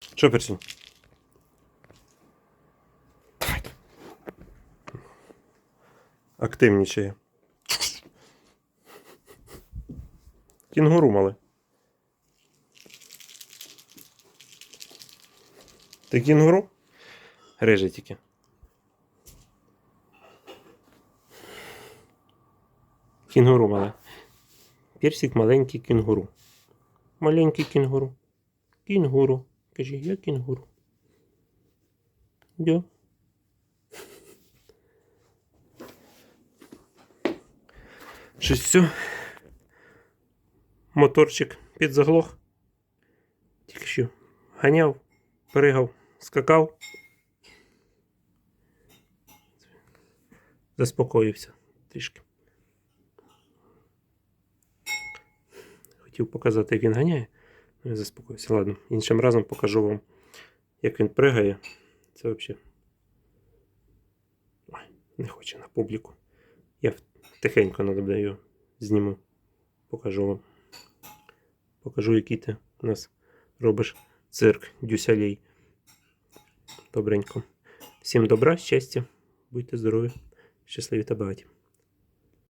Що, персінь? Активнічає. Кінгуру мале. Ти кінгуру? Рижий тільки. Кінгуру мале. Персик маленький кінгуру. Маленький кінгуру. Кінгуру. Кажи, я кінгуру. Я. Щось все. Моторчик підзаглох. Тільки що ганяв, пригав, скакав. Заспокоївся трішки. Хотів показати, як він ганяє. Я заспокоївся. Ладно, іншим разом покажу вам, як він пригає. Це взагалі. Ой, не хоче на публіку. Я тихенько його зніму. Покажу вам. Покажу, який ти у нас робиш цирк дюсялей. Добренько. Всім добра, щастя, будьте здорові, щасливі та багаті.